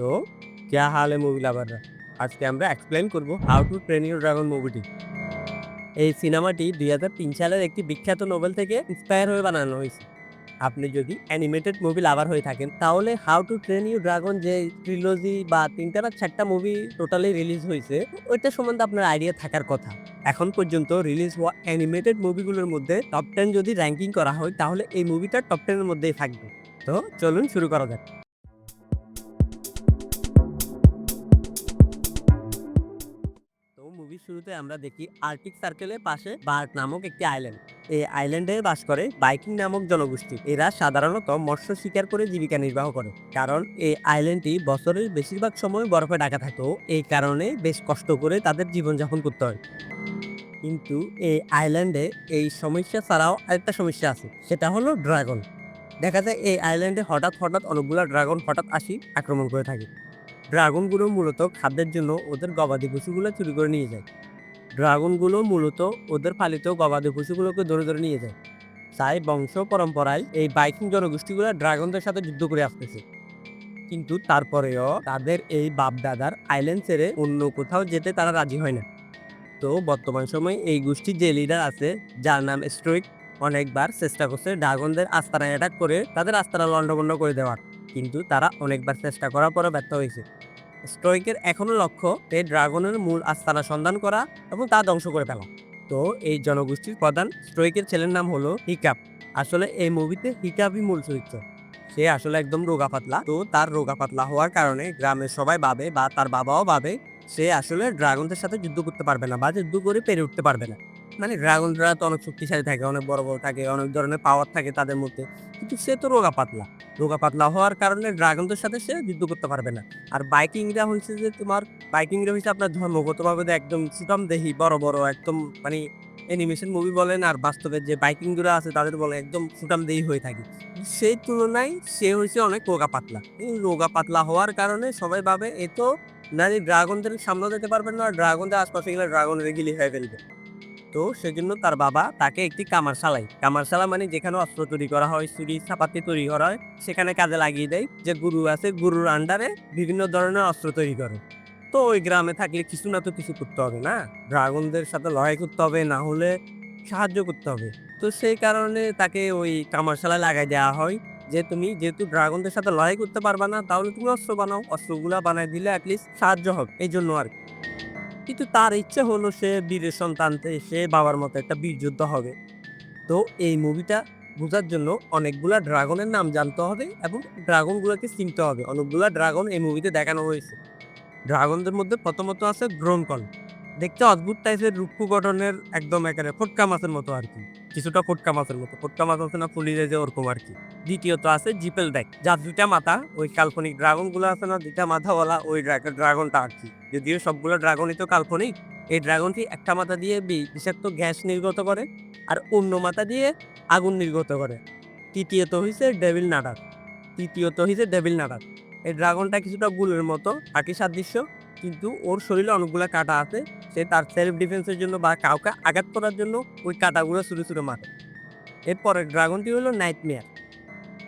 তো ক্যা হাল মুভি লাভাররা আজকে আমরা এক্সপ্লেন করব how to train your dragon মুভিটি এই সিনেমাটি দুই হাজার তিন সালের একটি বিখ্যাত নোবেল থেকে ইন্সপায়ার হয়ে বানানো হয়েছে। আপনি যদি অ্যানিমেটেড মুভি লাভার হয়ে থাকেন, তাহলে how to train you dragon যে ট্রিলজি বা তিনটা বা চারটা মুভি টোটালি রিলিজ হয়েছে, ওইটা সম্বন্ধে আপনার আইডিয়া থাকার কথা। এখন পর্যন্ত রিলিজ হওয়া অ্যানিমেটেড মুভিগুলোর মধ্যে টপ টেন যদি র্যাঙ্কিং করা হয়, তাহলে এই মুভিটা টপ টেনের মধ্যেই থাকবে। তো চলুন শুরু করা যাক। মুভির শুরুতে আমরা দেখি আর্কটিক সার্কেলের পাশে বার্ট নামক একটি আইল্যান্ড এই আইল্যান্ডে বাস করে বাইকিং নামক জনগোষ্ঠী। এরা সাধারণত মৎস্য শিকার করে জীবিকা নির্বাহ করে। কারণ এই আইল্যান্ডটি বছরের বেশিরভাগ সময় বরফে ঢাকা থাকে এই কারণে বেশ কষ্ট করে তাদের জীবনযাপন করতে হয়। কিন্তু এই আইল্যান্ডে এই সমস্যা ছাড়াও আরেকটা সমস্যা আছে, সেটা হলো ড্রাগন দেখা যায় এই আইল্যান্ডে হঠাৎ হঠাৎ অনেকগুলো ড্রাগন হঠাৎ আসি আক্রমণ করে থাকে। ড্রাগনগুলো মূলত খাদ্যের জন্য ওদের গবাদি পশুগুলো চুরি করে নিয়ে যায়। ড্রাগনগুলো মূলত ওদের পালিত গবাদি পশুগুলোকে ধরে ধরে নিয়ে যায়। তাই বংশ পরম্পরায় এই বাইকিং জনগোষ্ঠীগুলো ড্রাগনদের সাথে যুদ্ধ করে আসতেছে। কিন্তু তারপরেও তাদের এই বাপদাদার আইল্যান্ড ছেড়ে অন্য কোথাও যেতে তারা রাজি হয় না। তো বর্তমান সময়ে এই গোষ্ঠীর যে লিডার আছে, যার নাম স্ট্রোইক অনেকবার চেষ্টা করছে ড্রাগনদের আস্তানায় অ্যাটাক করে তাদের আস্তানা লন্ডভন্ড করে দেওয়ার। কিন্তু তারা অনেকবার চেষ্টা করার পরে ব্যর্থ হয়েছে। স্ট্রোইকের এখনও লক্ষ্য এই ড্রাগনের মূল আস্তানা সন্ধান করা এবং তা ধ্বংস করে ফেলা। তো এই জনগোষ্ঠীর প্রধান স্ট্রোইকের ছেলের নাম হলো হিকাপ আসলে এই মুভিতে হিকাপই মূল চরিত্র। সে আসলে একদম রোগা পাতলা। তো তার রোগা পাতলা হওয়ার কারণে গ্রামের সবাই ভাবে বা তার বাবাও ভাবে, সে আসলে ড্রাগনদের সাথে যুদ্ধ করতে পারবে না বা যুদ্ধ করে পেরে উঠতে পারবে না। মানে ড্রাগনরা তো অনেক শক্তিশালী থাকে, অনেক বড় বড় থাকে, অনেক ধরনের পাওয়ার থাকে তাদের মধ্যে। কিন্তু সে তো রোগা পাতলা। রোগা পাতলা হওয়ার কারণে ড্রাগনদের সাথে সে যুদ্ধ করতে পারবে না। আর বাইকিংরা হয়েছে যে তোমার বাইকিংরা হয়েছে আপনার ধর্মগতভাবে একদম সুতম দেহি বড় বড়, একদম মানে অ্যানিমেশন মুভি বলেন আর বাস্তবে যে বাইকিংগুলো আছে তাদের বলে একদম সুটাম দেহি হয়ে থাকে। সেই তুলনায় সে হয়েছে অনেক রোগা পাতলা। এই রোগা পাতলা হওয়ার কারণে সবাই ভাবে এ তো না যে ড্রাগনদের সামনে যেতে পারবেন না ড্রাগনদের আশপাশে গেলে ড্রাগনের গিলি হয়ে ফেলবে। তো সেজন্য তার বাবা তাকে একটি কামারশালায় কামারশালা মানে যেখানে অস্ত্র তৈরি করা হয়, চুরি চাপাতি তৈরি করা হয়, সেখানে কাজে লাগিয়ে দেয় যে গুরু আছে, গুরুর আন্ডারে বিভিন্ন ধরনের অস্ত্র তৈরি করে। তো ওই গ্রামে থাকলে কিছু না তো কিছু করতে হবে না? ড্রাগনদের সাথে লড়াই করতে হবে, না হলে সাহায্য করতে হবে। তো সেই কারণে তাকে ওই কামারশালায় লাগাই দেওয়া হয় যে তুমি যেহেতু ড্রাগনদের সাথে লড়াই করতে পারবা না, তাহলে তুমি অস্ত্র বানাও। অস্ত্রগুলা বানাই দিলে অ্যাটলিস্ট সাহায্য হবে। এই জন্য আর কি। কিন্তু তার ইচ্ছে হলো সে বীরের সন্তান সে বাবার মতো একটা বীরযুদ্ধ যোদ্ধা হবে। তো এই মুভিটা বোঝার জন্য অনেকগুলা ড্রাগনের নাম জানতে হবে এবং ড্রাগনগুলোকে চিনতে হবে। অনেকগুলা ড্রাগন এই মুভিতে দেখানো হয়েছে। ড্রাগনদের মধ্যে প্রথমত আছে গ্রোনকল দেখতে অদ্ভুত টাইপের রূপু গঠনের একদম একেবারে ফটকা মাছের মতো আর কি। কিছুটা ফটকা মাছের মতো। ফটকা মাছ আছে না ফুলিয়ে যে ওরকম আর কি। দ্বিতীয়ত আছে জিপেল ড্যাক যার দুইটা মাথা, ওই কাল্পনিক ড্রাগনগুলো আছে না, দুইটা মাথাওয়ালা, ওই ড্রাগনটা আর কি। যদিও সবগুলো ড্রাগনই তো কাল্পনিক, এই ড্রাগনটি একটা মাথা দিয়ে বিষাক্ত গ্যাস নির্গত করে আর অন্য মাথা দিয়ে আগুন নির্গত করে। তৃতীয়ত হইছে ডেভিল নাডার। তৃতীয়ত হয়েছে ডেভিল নাডার। এই ড্রাগনটা কিছুটা গুলের মতো আকি সাদৃশ্য। কিন্তু ওর শরীরে অনেকগুলো কাটা আছে। সে তার সেলফ ডিফেন্সের জন্য বা কাউকে আঘাত করার জন্য ওই কাটাগুলো ছুটে ছুটে মারে। এরপরে ড্রাগনটি হলো নাইটমেয়ার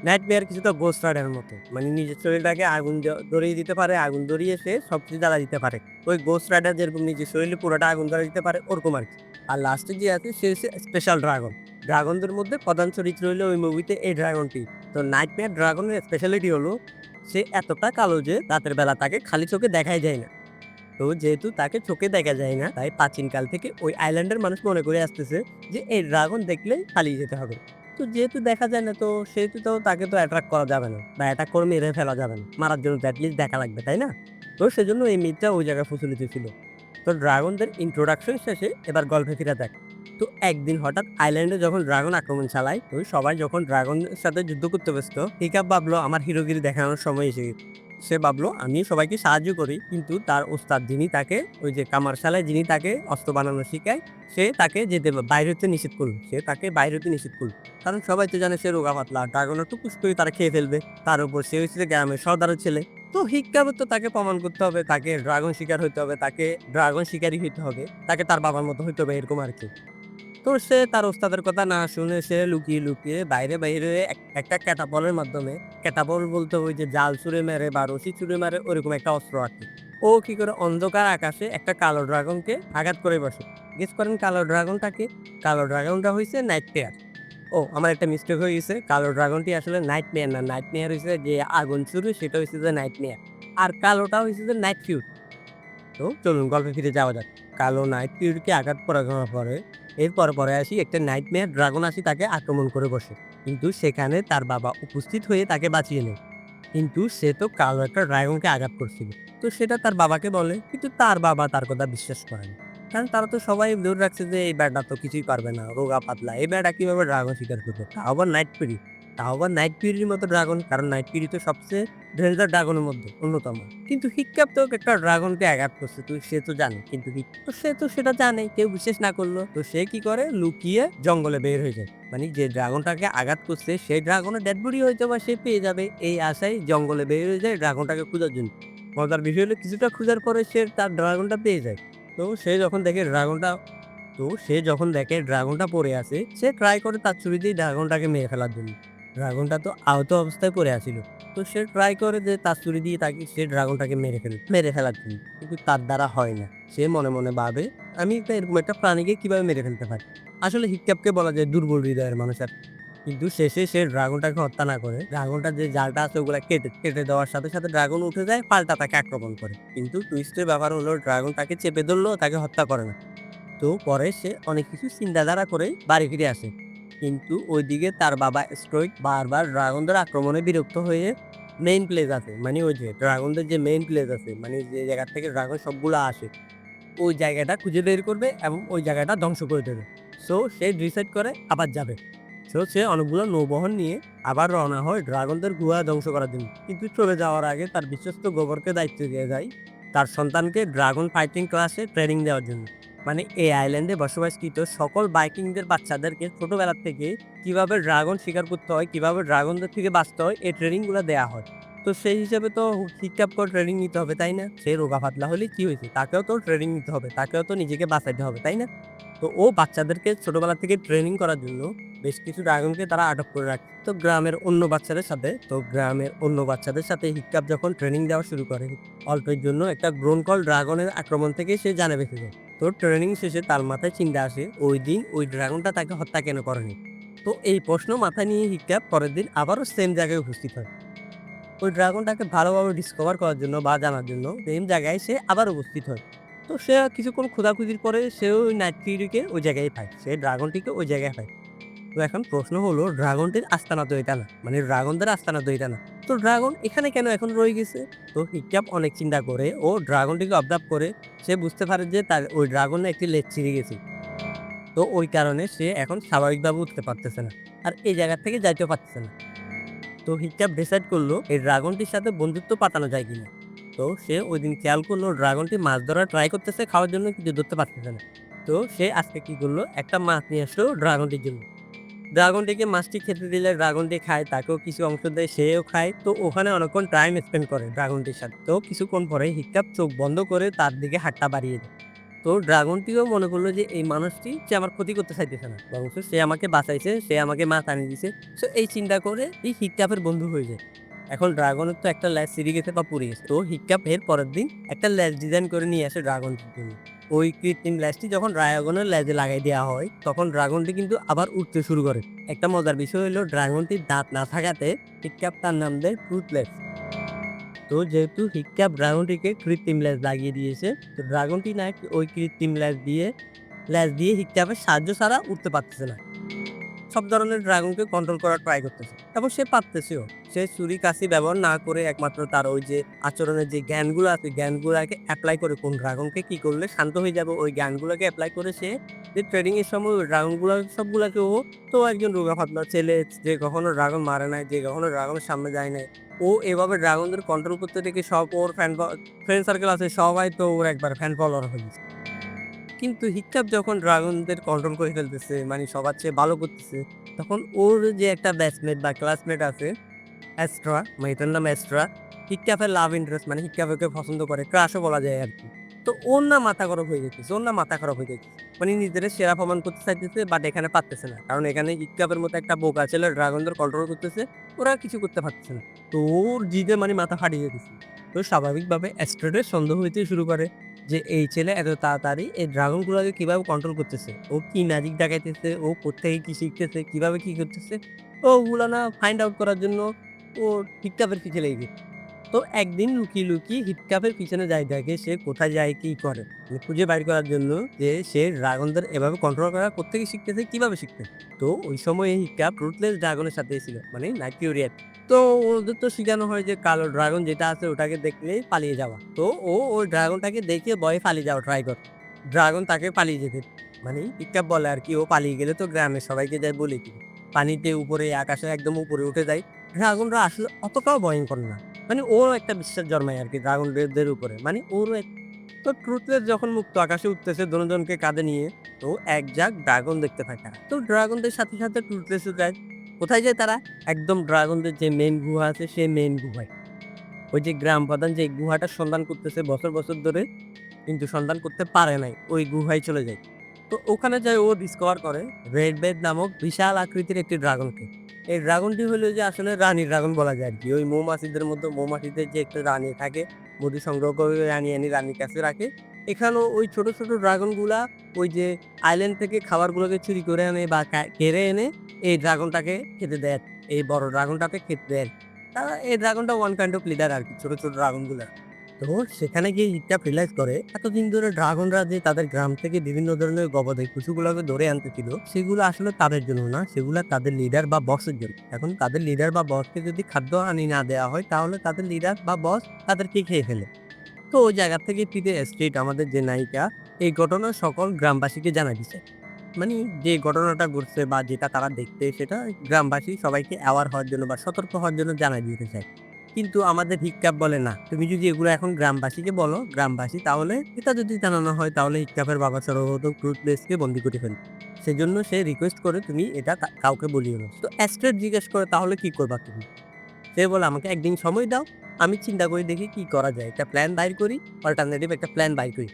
নাইটমেয়ার কিছুটা গোস্ট রাইডার মতো। মানে নিজের শরীরটাকে আগুন ধরিয়ে দিতে পারে, আগুন ধরিয়ে সে সব কিছু জ্বালা দিতে পারে। ওই গোস্ট রাইডার যেরকম নিজের শরীরে পুরোটা আগুন ধরে দিতে পারে, ওরকম আর কি। আর লাস্টে যে আছে, সে হচ্ছে স্পেশাল ড্রাগন ড্রাগনদের মধ্যে প্রধান চরিত্র হলো ওই মুভিতে এই ড্রাগনটি তো নাইটমেয়ার ড্রাগনের স্পেশালিটি হলো, সে এতটা কালো যে রাতের বেলা তাকে খালি চোখে দেখাই যায় না। তো যেহেতু তাকে চোখে দেখা যায় না, তাই প্রাচীনকাল থেকে ওই আইল্যান্ডের মানুষ মনে করে আসতেছে যে, এই ড্রাগন দেখলেই পালিয়ে যেতে হবে। তো যেহেতু দেখা যায় না, তো সেহেতু তো তাকে তো অ্যাট্রাক্ট করা যাবে না বা অ্যাটাক করে মেরে ফেলা যাবে না। মারার জন্য তো অ্যাটলিস্ট দেখা লাগবে, তাই না? তো সেজন্য এই মিথটা ওই জায়গায় প্রচলিত ছিল। তো ড্রাগনদের ইন্ট্রোডাকশন শেষে এবার গল্পে ফিরে দেখ। তো একদিন হঠাৎ আইল্যান্ডে যখন ড্রাগন আক্রমণ চালায়, তো সবাই যখন ড্রাগনের সাথে যুদ্ধ করতে ব্যস্ত হিকাপ ভাবলো, আমার হিরোগিরি দেখানোর সময় এসে। সে ভাবলো, আমি সবাইকে সাহায্য করি। কিন্তু তার ওস্তাদ যিনি তাকে, ওই যে কামারশালায় যিনি তাকে অস্ত্র বানানো শেখায়, সে তাকে যেতে বাইরে হতে নিষেধ করল। সে তাকে বাইরে হতে নিষেধ করল। কারণ সবাই তো জানে সে রোগা পাতলা ড্রাগনের টুকুস করে তারা খেয়ে ফেলবে। তার উপর সে হচ্ছে গ্রামের সর্দারের ছেলে। তো হিকাবে তো তাকে প্রমাণ করতে হবে, তাকে ড্রাগন শিকার হইতে হবে, তাকে ড্রাগন শিকারই হইতে হবে, তাকে তার বাবার মতো হইতে হবে, এরকম আর কি তো সে তার ওস্তাদের কথা না শুনে সে লুকিয়ে লুকিয়ে বাইরে বাইরে এক- একটা ক্যাটাপলের মাধ্যমে ক্যাটাপল বলতে ওই যে জাল ছুঁড়ে মেরে বা রশি ছুঁড়ে মেরে ওরকম একটা অস্ত্র কি ও কি করে অন্ধকার আকাশে একটা কালো ড্রাগনকে আঘাত করে বসে। গেস করেন কালো ড্রাগনটাকে কালো ড্রাগনটা হয়েছে নাইট পেয়ার ও, আমার একটা মিস্টেক হয়ে গেছে। কালো ড্রাগনটি আসলে নাইট মেয়ার না নাইট মেয়ার হয়েছে যে আগুন ছুড়ে, সেটা হয়েছে যে নাইট মেয়ার আর কালোটা হয়েছে যে নাইট ফিউট তো চলুন, গল্পে ফিরে যাওয়া যাক। কালো নাইট ফিউটকে আঘাত করার পরে এরপর পরে আসি একটা নাইট মেয়ার ড্রাগন আসি তাকে আক্রমণ করে বসে। কিন্তু সেখানে তার বাবা উপস্থিত হয়ে তাকে বাঁচিয়ে নেয়। কিন্তু সে তো কালো একটা ড্রাগনকে আঘাত করছিল। তো সেটা তার বাবাকে বলে, কিন্তু তার বাবা তার কথা বিশ্বাস করে না। কারণ তারা তো সবাই দূর রাখছে যে, এই ব্যাটা তো কিছুই পারবে না, রোগা পাতলা, এই ব্যাটা কীভাবে ড্রাগন শিকার করবে? আবার নাইট পিরি তাও আবার নাইট পিরির মতো ড্রাগন কারণ নাইট পিরি তো সবচেয়ে ডেঞ্জার ড্রাগনের মধ্যে, অন্যতম। কিন্তু হিক্কাপ তো একটা ড্রাগনকে আঘাত করছে তুই সে তো জানে, কিন্তু তো সে তো সেটা জানে, কেউ বিশ্বাস না করল। তো সে কি করে? লুকিয়ে জঙ্গলে বের হয়ে যায়। মানে যে ড্রাগনটাকে আঘাত করছে, সেই ড্রাগনের ডেড বডি হয়তো বা সে পেয়ে যাবে। এই আশায় জঙ্গলে বের হয়ে যায় ড্রাগনটাকে খোঁজার জন্য। মজার বিষয় হলো, কিছুটা খোঁজার পরে সে তার ড্রাগনটা পেয়ে যায়। তো সে যখন দেখে ড্রাগনটা তো সে যখন দেখে ড্রাগনটা পড়ে আছে, সে ট্রাই করে তার দিয়ে ড্রাগনটাকে মেরে ফেলার জন্য। ড্রাগনটা তো আহত অবস্থায় পড়ে আছিল। তো সে ট্রাই করে যে তার ছুরি দিয়ে তাকে সে ড্রাগনটাকে মেরে ফেলে, মেরে ফেলার জন্য। কিন্তু তার দ্বারা হয় না। সে মনে মনে ভাবে, আমি এরকম একটা প্রাণীকে কীভাবে মেরে ফেলতে পারি? আসলে হিক্কাপকে বলা যায় দুর্বল হৃদয়ের মানুষ আর কিন্তু শেষে সে ড্রাগনটাকে হত্যা না করে, ড্রাগনটা যে জালটা আছে ওগুলা কেটে কেটে দেওয়ার সাথে সাথে ড্রাগন উঠে যায়, পাল্টা তাকে আক্রমণ করে। কিন্তু টুইস্টের ব্যাপার হলো, ড্রাগন তাকে চেপে ধরলো তাকে হত্যা করে না। তো পরে সে অনেক কিছু চিন্তাধারা করে বাড়ি ফিরে আসে। কিন্তু ওইদিকে তার বাবা স্ট্রোইক বারবার ড্রাগনদের আক্রমণে বিরক্ত হয়ে মেইন প্লেস আছে। মানে ওই যে ড্রাগনদের যে মেইন প্লেস আছে মানে যে জায়গা থেকে ড্রাগন সবগুলো আসে, ওই জায়গাটা খুঁজে বের করবে এবং ওই জায়গাটা ধ্বংস করে দেবে। সো সে ডিসাইড করে আবার যাবে। সো সে অনেকগুলো নৌবহন নিয়ে আবার রওনা হয় ড্রাগনদের গুহা ধ্বংস করার জন্য। কিন্তু চলে যাওয়ার আগে তার বিশ্বস্ত গোবরকে দায়িত্ব দিয়ে যায় তার সন্তানকে ড্রাগন ফাইটিং ক্লাসে ট্রেনিং দেওয়ার জন্য। মানে এই আইল্যান্ডে বসবাসকৃত সকল বাইকিংদের বাচ্চাদেরকে ছোটবেলা থেকে কীভাবে ড্রাগন শিকার করতে হয়, কীভাবে ড্রাগনদের থেকে বাঁচতে হয়, এই ট্রেনিংগুলো দেওয়া হয়। তো সেই হিসাবে তো ঠিকঠাক করে ট্রেনিং নিতে হবে, তাই না? সে রোগা পাতলা হলে কি হয়েছে? তাকেও তো ট্রেনিং নিতে হবে, তাকেও তো নিজেকে বাঁচাইতে হবে, তাই না? তো ও বাচ্চাদেরকে ছোটবেলা থেকে ট্রেনিং করার জন্য বেশ কিছু ড্রাগনকে তারা আটক করে রাখে। তো গ্রামের অন্য বাচ্চাদের সাথে, তো গ্রামের অন্য বাচ্চাদের সাথে হিক্কাপ যখন ট্রেনিং দেওয়া শুরু করে, অল্পের জন্য একটা গ্রোন কল ড্রাগনের আক্রমণ থেকে সে জানে বেঁচে যায়। তো ট্রেনিং শেষে তার মাথায় চিন্তা আসে, ওই দিন ওই ড্রাগনটা তাকে হত্যা কেন করেনি? তো এই প্রশ্ন মাথায় নিয়ে হিক্কাপ পরের দিন আবারও সেম জায়গায় উপস্থিত হয়। ওই ড্রাগনটাকে ভালোভাবে ডিসকভার করার জন্য বা জানার জন্য সেম জায়গায় সে আবার উপস্থিত হয়। তো সে কিছুক্ষণ খোঁজাখুঁজির পরে সে ওই নাইট ফিউরিকে ওই জায়গায় পায়, সে ড্রাগনটিকে ওই জায়গায় পায়। তো এখন প্রশ্ন হলো, ড্রাগনটির আস্তানা তো এটা না? মানে ড্রাগনদের আস্তানা তো এটা না। তো ড্রাগন এখানে কেন এখন রয়ে গেছে? তো হিক্যাপ অনেক চিন্তা করে। ও ড্রাগনটিকে অবজার্ভ করে, সে বুঝতে পারে যে তার ওই ড্রাগনে একটি লেজ ছিঁড়ে গেছে। তো ওই কারণে সে এখন স্বাভাবিকভাবে উঠতে পারতেছে না আর এই জায়গা থেকে যাইতেও পারতেছে না। তো হিক্যাপ ডিসাইড করল এই ড্রাগনটির সাথে বন্ধুত্ব পাতানো যায় কিনা। তো সে ওই দিন খেয়াল করল ড্রাগনটি মাছ ধরা ট্রাই করতেছে, খাওয়ার জন্য কিন্তু ধরতে পারতেছে না। তো সে আজকে কি করল? একটা মাছ নিয়ে আসলো ড্রাগনটির জন্য। ড্রাগনটিকে মাছটি খেতে দিলে ড্রাগনটি খায়, তাকেও কিছু অংশ দেয়, সেও খায়। তো ওখানে অনেকক্ষণ টাইম স্পেন্ড করে ড্রাগনটির সাথে। তো কিছুক্ষণ পরে হিক্কাপ চোখ বন্ধ করে তার দিকে হাতটা বাড়িয়ে দেয়। তো ড্রাগনটিও মনে করল যে এই মানুষটি সে আমার ক্ষতি করতে চাইতেছে না। বরং সে আমাকে বাঁচাইছে, সে আমাকে মাছ আনিয়ে দিছে। তো এই চিন্তা করে এই হিক্কাপের বন্ধু হয়ে যায়। এখন ড্রাগনের তো একটা ল্যাস সিঁড়ি গেছে বা পুড়ে গেছে। তো হিক্কাপ এর পরের দিন একটা ল্যাস ডিজাইন করে নিয়ে আসে ড্রাগনটির জন্য। ওই কৃত্রিম ল্যাসটি যখন ড্রাগনের ল্যাজে লাগাই দেওয়া হয়, তখন ড্রাগনটি কিন্তু আবার উঠতে শুরু করে। একটা মজার বিষয় হলো, ড্রাগনটির দাঁত না থাকাতে হিক্কাপ তার নাম দেয় ফ্রুটলেস তো যেহেতু হিক্কাপ ড্রাগনটিকে কৃত্রিম ল্যাস লাগিয়ে দিয়েছে, তো ড্রাগনটি না ওই কৃত্রিম ল্যাস দিয়ে ল্যাস দিয়ে হিক্কাপের সাহায্য ছাড়া উঠতে পারতেছে না। সব ধরনের ড্রাগনকে কন্ট্রোল করার ট্রাই করতেছে। এবং সে পারতেছেও। সে ছুরি কাশি ব্যবহার না করে একমাত্র তার ওই যে আচরণের যে জ্ঞানগুলো আছে জ্ঞানগুলোকে অ্যাপ্লাই করে কোন ড্রাগনকে কি করলে শান্ত হয়ে যাবে, ওই জ্ঞানগুলোকে অ্যাপ্লাই করে সে যে ট্রেনিং এর সময় ড্রাগনগুলো সবগুলোকে ও তো একজন রোগা ফাতলা ছেলে, যে কখনো ড্রাগন মারে নাই, যে কখনো ড্রাগনের সামনে যায় নাই, ও এভাবে ড্রাগনদের কন্ট্রোল করতে দেখে সব ওর ফ্যান ফ্রেন্ড সার্কেল আছে, সবাই তো ওর একবার ফ্যান ফলোয়ার হয়ে গেছে। কিন্তু হিক্কাপ যখন ড্রাগনদের কন্ট্রোল করে ফেলতেছে মানে সবার চেয়ে ভালো করতেছে, তখন ওর যে একটা ব্যাচমেট বা ক্লাসমেট আছে অ্যাস্ট্রা মানে এটার নাম অ্যাস্ট্রা হিক্কাপের লাভ ইন্টারেস্ট মানে হিক্কাপকে পছন্দ করে ক্রাশও বলা যায় আর কি। তো ওর না মাথা খারাপ হয়ে যেতেছে ওর না মাথা খারাপ হয়ে যেতেছে মানে নিজেদের সেরা প্রমাণ করতে চাইতেছে বাট এখানে পারতেছে না। কারণ এখানে ইটকাপের মতো একটা বোকা ছেলে ড্রাগনদের কন্ট্রোল করতেছে, ওরা কিছু করতে পারতেছে না। তো ওর জিদে মানে মাথা ফাটিয়ে যেতেছে তো স্বাভাবিকভাবে অ্যাস্ট্রেডের সন্দেহ হইতে শুরু করে। যে এই ছেলে এত তাড়াতাড়ি এই ড্রাগনগুলোকে কীভাবে কন্ট্রোল করতেছে? ও কি ম্যাজিক দেখাইতেছে? ও কোথেকে কি শিখতেছে? কীভাবে কি করতেছে? তো ওগুলো না ফাইন্ড আউট করার জন্য ও হিটকাপের পিছনে লেগে। তো একদিন লুকিয়ে লুকিয়ে হিটকাপের পিছনে যাই দেখে সে কোথায় যায়, কি করে? মানে খুঁজে বাইর করার জন্য যে সে ড্রাগনদের এভাবে কন্ট্রোল করা কোথেকে শিখতেছে, কীভাবে শিখতেছে? তো ওই সময় হিটকাপ রুটলেস ড্রাগনের সাথে ছিল মানে নাইকিউরিয়ান তো ওদের তো শেখানো হয় যে কালো ড্রাগন যেটা আছে ওটাকে দেখলেই পালিয়ে যাওয়া। তো ও ওই ড্রাগনটাকে দেখে ভয়ে পালিয়ে যাওয়া ট্রাই করে। ড্রাগন তাকে পালিয়ে যেতে মানে হিটকাপ বলে আর কি, ও পালিয়ে গেলে তো গ্রামের সবাইকে যায় বলে কি পানিতে উপরে, আকাশে একদম উপরে উঠে যায়। ড্রাগনরা আসলে অতটাও ভয়ঙ্কর না। মানে ওর একটা বিশ্বাস জন্মায় আর কি ড্রাগনদের উপরে। মানে ওরও তো ট্রুথলেস যখন মুক্ত আকাশে উঠতেছে দুজনকে কাঁধে নিয়ে, তো এক যাক ড্রাগন দেখতে থাকে। তো ড্রাগনদের সাথে সাথে ট্রুথলেসও যায় কোথায় যায় তারা? একদম ড্রাগনদের যে মেন গুহা আছে সেই মেন গুহায়। ওই যে গ্রাম প্রধান যে গুহাটার সন্ধান করতেছে বছর বছর ধরে, কিন্তু সন্ধান করতে পারে নাই, ওই গুহায় চলে যায়। তো ওখানে যায় ও ডিসকভার করে রেড বেড নামক বিশাল আকৃতির একটি ড্রাগনকে। এই ড্রাগনটি হলো যে আসলে রানী ড্রাগন বলা যায় আর কি ওই মৌমাছিদের মধ্যে মৌমাছিদের যে একটা রানী থাকে মধু সংগ্রহ করে রানী আনি রানীর কাছে রাখে। এখানেও ওই ছোট ছোট ড্রাগনগুলা ওই যে আইল্যান্ড থেকে খাবারগুলোকে চুরি করে আনে বা কেড়ে এনে এই ড্রাগনটাকে খেতে দেয় এই বড় ড্রাগনটাকে খেতে দেয় তারা এই ড্রাগনটা ওয়ান কাইন্ড অফ লিডার আর কি, ছোট ছোট ড্রাগনগুলো। তো সেখানে গিয়ে হিটটা রিলাইজ করে। এতদিন ধরে ড্রাগনরা যে তাদের গ্রাম থেকে বিভিন্ন ধরনের গবাদি পশুগুলোকে ধরে আনতেছিল, সেগুলো আসলে তাদের জন্য না। সেগুলো তাদের লিডার বা বসের জন্য। এখন তাদের লিডার বা বসকে যদি খাদ্য আনি না দেওয়া হয়, তাহলে তাদের লিডার বা বস তাদেরকে খেয়ে ফেলে। তো ওই জায়গা থেকে পিতে স্ট্রিট আমাদের যে নায়িকা, এই ঘটনা সকল গ্রামবাসীকে জানা দিছে। মানে যে ঘটনাটা ঘটছে বা যেটা তারা দেখতে সেটা গ্রামবাসী সবাইকে অ্যাওয়ার হওয়ার জন্য বা সতর্ক হওয়ার জন্য জানাই দিতে চায়। কিন্তু আমাদের হিটক্যাপ বলে না, তুমি যদি এগুলো এখন গ্রামবাসীকে বলো, গ্রামবাসী তাহলে এটা যদি জানানো হয়, তাহলে হিটক্যাপের বাবা সর্বত ট্রুথলেসকে বন্দি করে ফেলবে সেজন্য সে রিকোয়েস্ট করে তুমি এটা কাউকে বলিও না। তো অ্যাস্ট্রেট জিজ্ঞেস করে, তাহলে কি করবা তুমি? সে বলে, আমাকে একদিন সময় দাও আমি চিন্তা করে, দেখি কি করা যায়। একটা প্ল্যান বাইর করি অল্টারনেটিভ একটা প্ল্যান বাইর করি।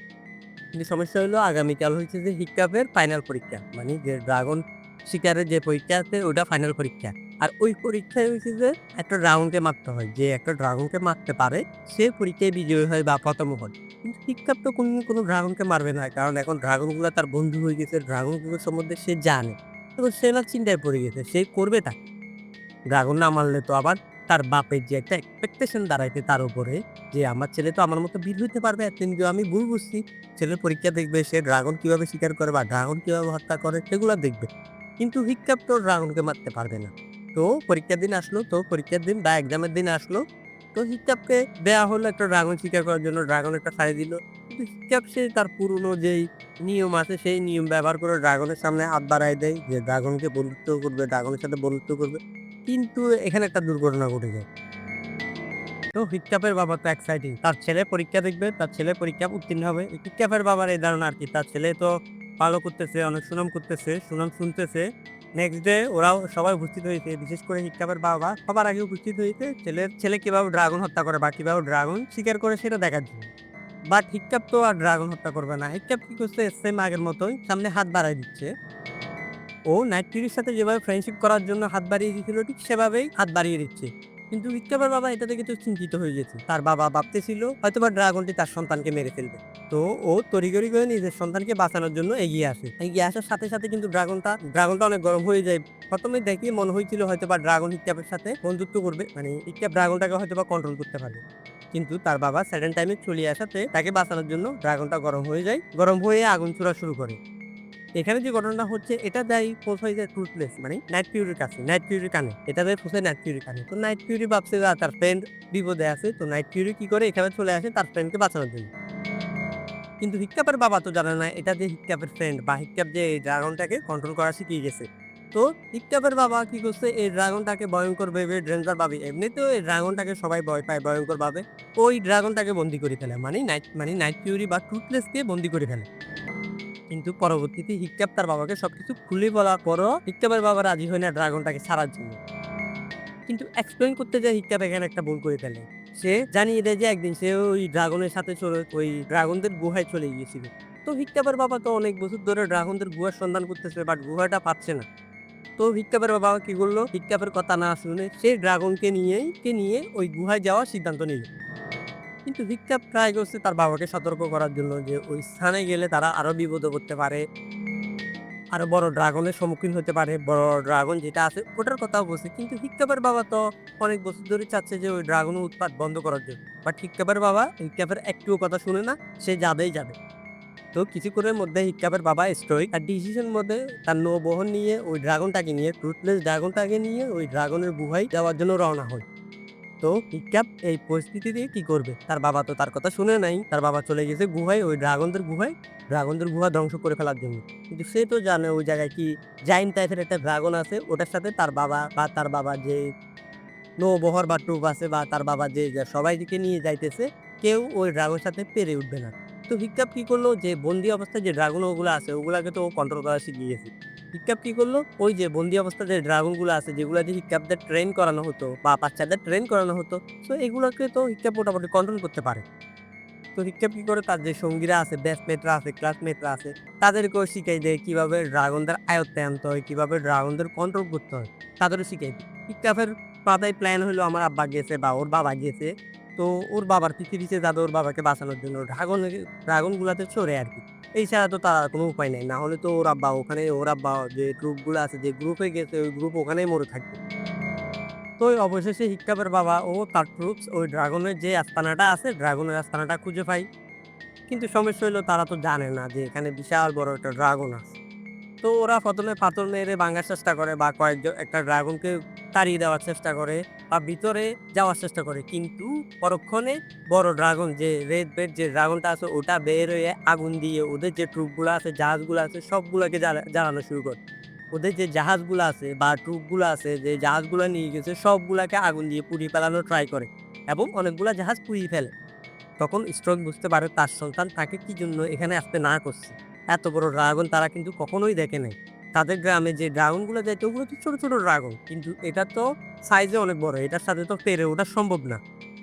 কিন্তু সমস্যা হলো, আগামীকাল হচ্ছে যে হিটক্যাপের ফাইনাল পরীক্ষা। মানে যে ড্রাগন শিকারের যে পরীক্ষা আছে, ওটা ফাইনাল পরীক্ষা। আর ওই পরীক্ষায় হচ্ছে যে একটা ড্রাগনকে মারতে হয়। যে একটা ড্রাগনকে মারতে পারে, সে পরীক্ষায় বিজয়ী হয় বা প্রথম হয় কিন্তু হিটক্যাপ তো কোনো কোনো ড্রাগনকে মারবে না। কারণ এখন ড্রাগনগুলো তার বন্ধু হয়ে গেছে ড্রাগনগুলোর সম্বন্ধে সে জানে। এবং সে না চিন্তায় পড়ে গেছে, সে করবে তা ড্রাগন না মারলে তো আবার তার বাপের যে একটা এক্সপেকটেশন দাঁড়াইতে তার উপরে যে, আমার ছেলে তো আমার মতো বীর হইতে পারবে, এতদিন কেউ আমি ভুল বুঝছি। ছেলের পরীক্ষা দেখবে, সে ড্রাগন কীভাবে শিকার করে বা ড্রাগন কীভাবে হত্যা করে, সেগুলো দেখবে। কিন্তু হিটক্যাপ তো ড্রাগনকে মারতে পারবে না। তো পরীক্ষার দিন আসলো, তো পরীক্ষার দিন বা এক্সামের দিন আসলো। তো হিটক্যাপকে দেওয়া হলো একটা ড্রাগন শিকার করার জন্য, ড্রাগন একটা সারি দিল। কিন্তু হিটক্যাপ সে তার পুরনো যেই নিয়ম আছে, সেই নিয়ম ব্যবহার করে ড্রাগনের সামনে হাত বাড়ায় দেয় যে, ড্রাগনকে বন্ধুত্ব করবে, ড্রাগনের সাথে বন্ধুত্ব করবে। কিন্তু এখানে একটা দুর্ঘটনা ঘটে যায়। তো হিটক্যাপের বাবা তো এক্সাইটিং তার ছেলে পরীক্ষা দেখবে, তার ছেলে পরীক্ষা উত্তীর্ণ হবে। হিটক্যাপের বাবার এই ধারণা আর কি তার ছেলে তো ভালো করতেছে, অনেক সুনাম করতেছে, সুনাম শুনতেছে। নেক্সট ডে ওরাও সবাই উপস্থিত হয়েছে, বিশেষ করে হিটক্যাপের বাবা। সবার আগে উপস্থিত হয়েছে ছেলের, ছেলে কীভাবে ড্রাগন হত্যা করে বা কীভাবে ড্রাগন শিকার করে সেটা দেখার জন্য। বাট হিটক্যাপ তো আর ড্রাগন হত্যা করবে না। হিটক্যাপ কি করছে সেম আগের মতোই সামনে হাত বাড়ায় দিচ্ছে। ও নাইট টিভির সাথে যেভাবে ফ্রেন্ডশিপ করার জন্য হাত বাড়িয়ে দিয়েছিল, ঠিক সেভাবেই হাত বাড়িয়ে দিচ্ছে। কিন্তু হিটক্যাপের বাবা এটা থেকে তো চিন্তিত হয়ে গেছে। তার বাবা ভাবতেছিল হয়তো বা ড্রাগনটি তার সন্তানকে মেরে ফেলবে। তো ও তড়িগড়ি করে নিজের সন্তানকে বাঁচানোর জন্য এগিয়ে আসে। এগিয়ে আসার সাথে সাথে কিন্তু ড্রাগনটা ড্রাগনটা অনেক গরম হয়ে যায়। প্রথমে দেখি মনে হয়েছিল হয়তো বা ড্রাগন হিটক্যাপের সাথে বন্ধুত্ব করবে। মানে হিটক্যাপ ড্রাগনটাকে হয়তো বা কন্ট্রোল করতে পারবে। কিন্তু তার বাবা সেকেন্ড টাইমে চলে আসাতে তাকে বাঁচানোর জন্য ড্রাগনটা গরম হয়ে যায়। গরম হয়ে আগুন ছোড়া শুরু করে। এখানে যে ঘটনাটা হচ্ছে, এটা দেয় পৌঁছায় যায় ট্রুথলেস মানে নাইট পিউরির কাছে নাইট পিউরির কানে। এটা দেয় পৌঁছায় নাইট পিউরির কানে। তো নাইট পিউরি ভাবছে তার ফ্রেন্ড বিপদে আছে। তো নাইট পিউরি কি করে? এখানে চলে আসে তার ফ্রেন্ডকে বাঁচানোর জন্য। কিন্তু হিটক্যাপের বাবা তো জানে না, এটা যে হিটক্যাপের ফ্রেন্ড বা হিটক্যাপ যে ড্রাগনটাকে কন্ট্রোল করা শিখিয়ে গেছে। তো হিটক্যাপের বাবা কি করছে? এই ড্রাগনটাকে ভয়ঙ্কর ভেবে ড্রেঞ্জার ভাবে, এমনিতেও এই ড্রাগনটাকে সবাই ভয় পায়, ভয়ঙ্কর ভাবে। ওই ড্রাগনটাকে বন্দি করে ফেলে। মানে নাইট মানে নাইট পিউরি বা টুথলেসকে বন্দি করে ফেলে। কিন্তু পরবর্তীতে হিটক্যাপ তার বাবাকে সবকিছু খুলে বলার পরও হিটক্যাপের বাবা রাজি হয় না ড্রাগনটাকে ছাড়ার জন্য। কিন্তু এক্সপ্লেন করতে যায় হিটক্যাপ এখানে একটা ভুল করে ফেলে। সে জানিয়ে দেয় যে একদিন সে ওই ড্রাগনের সাথে চলে, ওই ড্রাগনদের গুহায় চলে গিয়েছিল। তো ভিক্ষাপের বাবা তো অনেক বছর ধরে ড্রাগনদের গুহার সন্ধান করতেছে বাট গুহাটা পাচ্ছে না। তো ভিক্ষাপের বাবা কি করল? ভিক্ষাপের কথা না শুনে সে ড্রাগনকে নিয়েই, কে নিয়ে ওই গুহায় যাওয়ার সিদ্ধান্ত নিল। কিন্তু ভিক্ষাপ ট্রাই করছে তার বাবাকে সতর্ক করার জন্য যে ওই স্থানে গেলে তারা আরও বিপদে পড়তে পারে আরও বড় ড্রাগনের সম্মুখীন হতে পারে, বড় ড্রাগন যেটা আছে ওটার কথাও বলছে। কিন্তু হিক্কাপের বাবা তো অনেক বছর ধরে চাচ্ছে যে ওই ড্রাগনের উৎপাদ বন্ধ করার জন্য। বাট হিক্কাপের বাবা হিক্কাপের একটুও কথা শুনে না, সে যাবেই যাবে। তো কিছুক্ষণের মধ্যে হিক্কাপের বাবা স্ট্রোইক আর ডিসিশন মধ্যে তার নৌবহন নিয়ে ওই ড্রাগনটাকে নিয়ে ট্রুথলেস ড্রাগনটাকে নিয়ে ওই ড্রাগনের গুহায় যাওয়ার জন্য রওনা হয়। তো হিক্কাপ এই পরিস্থিতিতে কি করবে? তার বাবা তো তার কথা শুনে নাই। তার বাবা চলে গেছে গুহায়, ওই ড্রাগনদের গুহায়। ড্রাগনদের গুহা ধ্বংস করে ফেলার জন্য। কিন্তু সে তো জানে ওই জায়গায় কি জাইন টাইপের একটা ড্রাগন আছে, ওটার সাথে তার বাবা বা তার বাবা যে নৌবহর বা টুপ আছে বা তার বাবা যে সবাইকে নিয়ে যাইতেছে, কেউ ওই ড্রাগনের সাথে পেরে উঠবে না। তো হিক্কাপ কি করল? যে বন্দি অবস্থায় যে ড্রাগন ওগুলো আছে, ওগুলাকে তো কন্ট্রোল করা শিখিয়ে গেছে। হিক্কাপ কি করল? ওই যে বন্দি অবস্থায় যে ড্রাগনগুলো আছে, যেগুলো যে হিক্কাপদের ট্রেন করানো হতো বা বাচ্চাদের ট্রেন করানো হতো, তো এগুলোকে তো হিক্কাপ মোটামুটি কন্ট্রোল করতে পারে। তো হিক্কাপ কি করে? তার যে সঙ্গীরা আছে ব্যাচমেটরা আছে ক্লাসমেটরা আছে, তাদেরকেও শিখাই দেয় কীভাবে ড্রাগনদের আয়ত্তে আনতে হয়, কীভাবে ড্রাগনদের কন্ট্রোল করতে হয়, তাদেরও শিখাই দেয়। হিক্কাপের মাথায় প্ল্যান হলো আমার আব্বা গেছে বা ওর বাবা গেছে তো ওর বাবার পিছিয়ে পিছিয়ে যাবে ওর বাবাকে বাঁচানোর জন্য ড্রাগন ড্রাগন গুলাতে চড়ে আর কি। এই ছাড়া তো তার কোনো উপায় নেই। না হলে তো ওর আব্বা ওখানে, ওর আব্বা যে গ্রুপগুলো আছে, যে গ্রুপে গেছে, ওই গ্রুপ ওখানেই মরে থাকবে। তো অবশেষে হিক্কাপের বাবা ও তার ট্রুপস ওই ড্রাগনের যে আস্তানাটা আছে, ড্রাগনের আস্তানাটা খুঁজে পাই কিন্তু সমস্যা হলো তারা তো জানে না যে এখানে বিশাল বড় একটা ড্রাগন আছে। তো ওরা প্রথমে পাথর মেরে ভাঙার চেষ্টা করে বা কয়েকজন, একটা ড্রাগনকে তাড়িয়ে দেওয়ার চেষ্টা করে বা ভিতরে যাওয়ার চেষ্টা করে। কিন্তু পরক্ষণে বড় ড্রাগন যে রেড বেড যে ড্রাগনটা আছে, ওটা বের হয়ে আগুন দিয়ে ওদের যে ট্রুপগুলো আছে, জাহাজগুলো আছে, সবগুলোকে জ্বালা- জ্বালানো শুরু করে। ওদের যে জাহাজগুলো আছে বা ট্রুপগুলো আছে, যে জাহাজগুলো নিয়ে গেছে, সবগুলোকে আগুন দিয়ে পুড়িয়ে ফেলানোর ট্রাই করে এবং অনেকগুলো জাহাজ পুড়িয়ে ফেলে। তখন স্ট্রোক বুঝতে পারে তার সন্তান তাকে কি জন্য এখানে আসতে না করছে। এত বড় ড্রাগন তারা কিন্তু কখনোই দেখে নাই। তাদের গ্রামে যে ড্রাগনগুলো যায় ওগুলো তো ছোট ছোট ড্রাগন। কিন্তু এটা তো সাইজে অনেক বড়, এটার সাথে তো পেরে ওঠা সম্ভব না।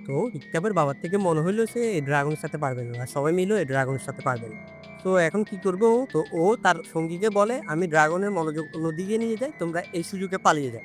তো ইকটাবের বাবার থেকে মনে হইল সে এই ড্রাগনের সাথে পারবে না। আর সবাই মিলেও এই ড্রাগনের সাথে পারবে না। তো এখন কি করবে? ও তো ও তার সঙ্গীকে বলে, আমি ড্রাগনের মনোযোগ অন্যদিকে নিয়ে যাই, তোমরা এই সুযোগে পালিয়ে যাও।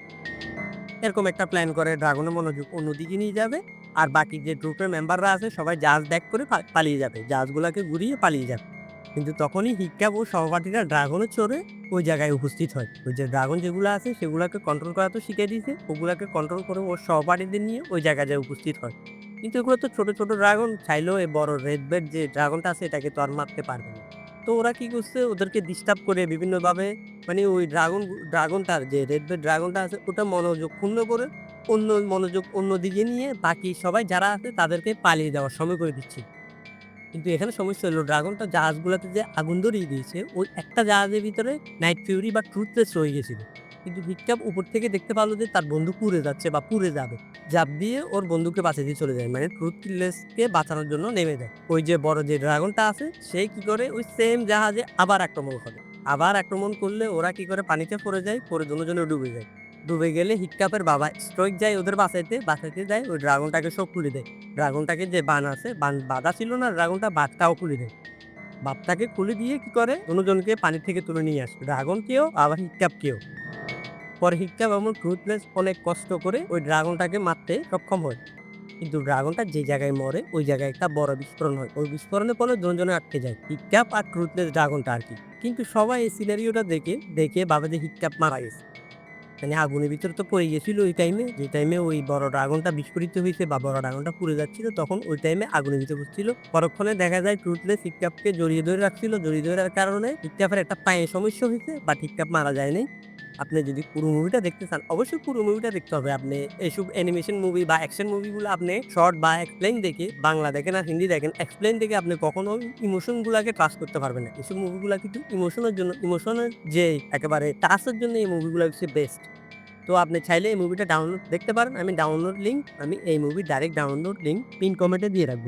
এরকম একটা প্ল্যান করে ড্রাগনের মনোযোগ অন্যদিকে নিয়ে যাবে। আর বাকি যে গ্রুপের মেম্বাররা আছে, সবাই জাহাজ ব্যাক করে পালিয়ে যাবে। জাহাজগুলোকে ঘুরিয়ে পালিয়ে যাবে। কিন্তু তখনই হিক্কাপ ও সহপাঠীরা ড্রাগনে চড়ে ওই জায়গায় উপস্থিত হয়। ওই যে ড্রাগন যেগুলো আছে, সেগুলোকে কন্ট্রোল করা তো শিখে দিয়েছে। ওগুলোকে কন্ট্রোল করে ওর সহপাঠীদের নিয়ে ওই জায়গায় যায় উপস্থিত হয়। কিন্তু এগুলো তো ছোটো ছোটো ড্রাগন, চাইলেও এই বড় রেড বেড যে ড্রাগনটা আছে, এটাকে তো আর মারতে পারবে না। তো ওরা কী করছে, ওদেরকে ডিস্টার্ব করে বিভিন্নভাবে মানে ওই ড্রাগন, ড্রাগনটার যে রেড বেড ড্রাগনটা আছে, ওটা মনোযোগ ক্ষুণ্ণ করে অন্য মনোযোগ অন্য দিকে নিয়ে বাকি সবাই যারা আছে, তাদেরকে পালিয়ে যাওয়ার সময় করে দিচ্ছে। কিন্তু এখানে সমস্যা হলো, ড্রাগনটা জাহাজগুলোতে যে আগুন ধরিয়ে দিয়েছে, ওই একটা জাহাজের ভিতরে নাইট ফিউরি বা ট্রুথলেস রয়ে গেছিল। কিন্তু ভিক্টাপ উপর থেকে দেখতে পারল যে তার বন্ধু পুড়ে যাচ্ছে বা পুড়ে যাবে। জাপ দিয়ে ওর বন্ধুকে বাঁচিয়ে দিয়ে চলে যায় মানে ট্রুথলেসকে বাঁচানোর জন্য নেমে যায়। ওই যে বড় যে ড্রাগনটা আছে, সে কি করে? ওই সেম জাহাজে আবার আক্রমণ করে। আবার আক্রমণ করলে ওরা কি করে? পানিতে পড়ে যায়, পরে দুজনে ডুবে যায়। ডুবে গেলে হিক্কাপের বাবা স্ট্রোক যায় ওদের বাঁচাইতে বাঁচাইতে যায় ওই ড্রাগনটাকে সব খুলে দেয়। ড্রাগনটাকে যে বান আছে, বান বাঁধা ছিল না, ড্রাগনটা বাদটাও খুলে দেয়। বাপটাকে খুলে দিয়ে কি করে? দুজনকে পানি থেকে তুলে নিয়ে আসে। ড্রাগনকেও আবার হিক্কাপকেও পরে হিক্কাপ এবং ট্রুথলেস অনেক কষ্ট করে ওই ড্রাগনটাকে মারতে সক্ষম হয়। কিন্তু ড্রাগনটা যে জায়গায় মরে, ওই জায়গায় একটা বড় বিস্ফোরণ হয়। ওই বিস্ফোরণের ফলে দুজনে আটকে যায়। হিক্কাপ আর ট্রুথলেস ড্রাগনটা আর কি। কিন্তু সবাই এই সিনারিওটা দেখে দেখে ভাবে যে হিক্কাপ মারা গেছে। মানে আগুনের ভিতরে তো পড়ে গেছিল ওই টাইমে যে টাইমে ওই বড় ড্রাগনটা বিস্ফোরিত হয়েছে বা বড় ড্রাগনটা পুড়ে যাচ্ছিল, তখন ওই টাইমে আগুনের ভিতরে পড়ছিল পরক্ষণে দেখা যায় টুটলে টিকটাপকে জড়িয়ে ধরে রাখছিল। জড়িয়ে ধরার কারণে টিকটাপের একটা পায়ে সমস্যা হয়েছে বা টিকটাপ মারা যায় নাই। আপনি যদি পুরো মুভিটা দেখতে চান, অবশ্যই পুরো মুভিটা দেখতে হবে। আপনি এইসব অ্যানিমেশন মুভি বা অ্যাকশন মুভিগুলো আপনি শর্ট বা এক্সপ্লেন দেখে, বাংলা দেখেন আর হিন্দি দেখেন এক্সপ্লেন দেখে আপনি কখনো ইমোশনগুলোকে ট্রাস্ট করতে পারবেন না। এসব মুভিগুলো কিন্তু ইমোশনের জন্য ইমোশনের যে একেবারে টাচের জন্য এই মুভিগুলো হচ্ছে বেস্ট তো আপনি চাইলে এই মুভিটা ডাউনলোড দেখতে পারেন। আমি ডাউনলোড লিঙ্ক আমি এই movie direct download link pin কমেন্টে দিয়ে রাখব।